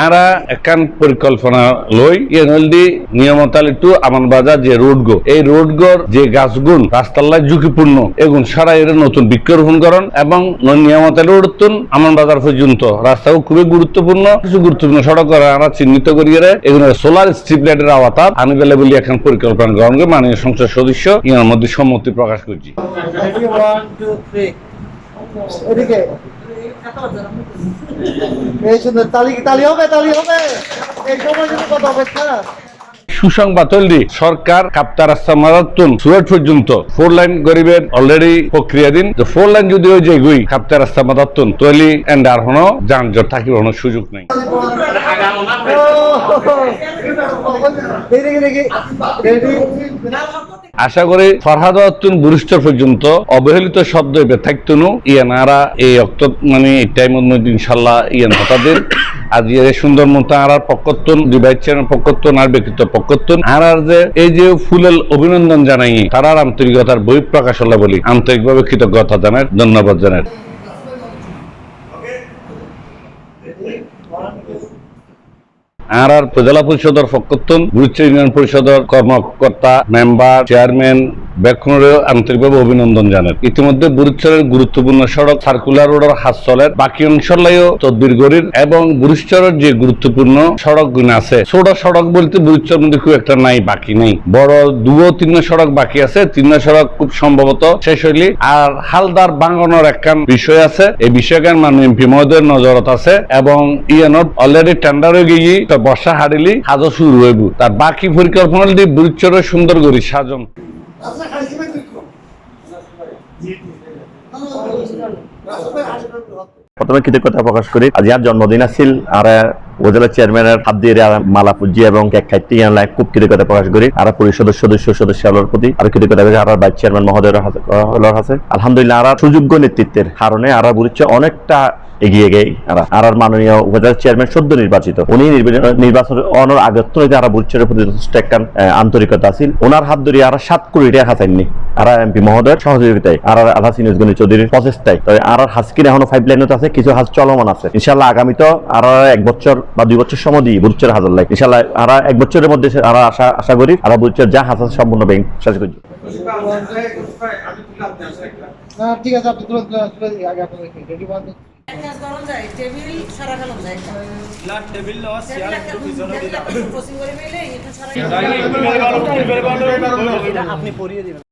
আরা একান পরিকল্পনা লই ইয়ে নিয়মতালি টু আমান বাজার যে রোড গো এই রোড গোর যে গাছগুন রাস্তাল্লায় ঝুঁকিপূর্ণ এগুন সারা এর নতুন বৃক্ষরোপণ করণ এবং নিয়মতালি রোডতুন আমান বাজার পর্যন্ত। রাস্তাও খুবই গুরুত্বপূর্ণ কিছু গুরুত্বপূর্ণ সড়ক করে আমরা চিহ্নিত করিয়ে এগুলো সোলার স্ট্রিপ লাইটের আওতাত আনিবেলে বলি এখন পরিকল্পনা গ্রহণ করে মাননীয় সংসদ সদস্য ইয়ার মধ্যে সম্মতি প্রকাশ করছি। এই সুন্দর তালি তালি হবে তালি হবে। এই সময় কিন্তু কথা অপেক্ষা সুসংবাদ হলি সরকার কাপ্তা রাস্তা মারাত্তন। সুয়েট পর্যন্ত। ফোর লাইন গরিবের অলরেডি প্রক্রিয়াধীন যে ফোর লাইন যদি ওই যে গুই কাপ্তা রাস্তা মারাত্তন। তৈলি এন্ড আর হনো যানজট থাকিব কোনো সুযোগ নেই। আশা করি ফরহাদ অত্তুন বুরিষ্ঠর পর্যন্ত অবহেলিত শব্দ থাকতুনু। ইয়ানারা এই অক্ত মানে এই মধ্যে ইনশাল্লাহ ইয়ান হতাদের। আজ এই সুন্দর মতো আর পক্ষত্তন ডিভাইড চ্যানেল পক্ষত্তন আর ব্যক্তিত্ব পক্ষত্তন আর আর যে এই যে ফুলের অভিনন্দন জানাই তারার আন্তরিকতার বই প্রকাশ হলো বলি। আন্তরিকভাবে কৃতজ্ঞতা জানার ধন্যবাদ জানার আর আর উপজেলা পরিষদের পক্ষত্তন গুরুত্ব ইউনিয়ন পরিষদের কর্মকর্তা, মেম্বার, চেয়ারম্যান ব্যাকুণেরও আন্তরিকভাবে অভিনন্দন জানান ইতিমধ্যে বুরুচ্চরের গুরুত্বপূর্ণ সড়ক, সার্কুলার রোডের হাসচলের বাকি অঞ্চলেও তদবির গড়ির এবং বুরুচ্চরের যে গুরুত্বপূর্ণ সড়ক আছে, ছোট সড়ক বলতে বুরুচ্চর মধ্যে খুব একটা নাই, বাকি নেই। বড় দুও তিন সড়ক বাকি আছে। তিন সড়ক খুব সম্ভবত শেষ হইলি। আর হালদার বাঙ্গনের একখান বিষয় আছে। এই বিষয়খান মাননীয় এমপি মহোদয়ের নজরত আছে এবং ইয়ানত অলরেডি টেন্ডার হয়ে গিয়ে বর্ষা হারিলি কাজও শুরু হইব। তার বাকি পরিকল্পনা দিয়ে বুরুচ্চরের সুন্দর করি সাজন প্রথমে কৃতজ্ঞতা প্রকাশ করি। আজ ইয়ার জন্মদিন আছিল, আর উপজেলা চেয়ারম্যানের হাত দিয়ে মালা পুজি এবং কেক খাইতে ইয়ার খুব কৃতজ্ঞতা প্রকাশ করি। আর পরিষদ সদস্য সদস্য হলোর প্রতি আর কৃতজ্ঞতা করি আর ভাইস চেয়ারম্যান মহোদয়ের আছে আলহামদুলিল্লাহ, আর সুযোগ্য নেতৃত্বের কারণে আর বুঝছে অনেকটা এগিয়ে গেই আর আর মাননীয় উপজেলা চেয়ারম্যান সদ্য নির্বাচিত। উনি নির্বাচন- অনর আগত হইতে আর বুঝছে প্রতি যথেষ্ট একটা আন্তরিকতা আছিল, ওনার হাত ধরে আর সাত কোটি টাকা হাসাইননি আর এমপি মহোদয়ের সহযোগিতায় আর আর হাসি নিউজগণি চৌধুরীর প্রচেষ্টায়। তবে আর আর হাসকির এখনও ফাইভ লাইনত আছে, কিছু হাজ চলমান আছে। ইনশাল্লাহ আগামী তো আর এক বছর বা দুই বছর সময় দিই বুঝছে হাজার লাগে ইনশাল্লাহ আর এক বছরের মধ্যে আর আশা আশা করি আর বুঝছে যা হাসা সম্পূর্ণ ব্যাংক শেষ করছি না, ঠিক আছে, আপনি তুলে তুলে আগে আপনি আপনি পরিয়ে দিবেন।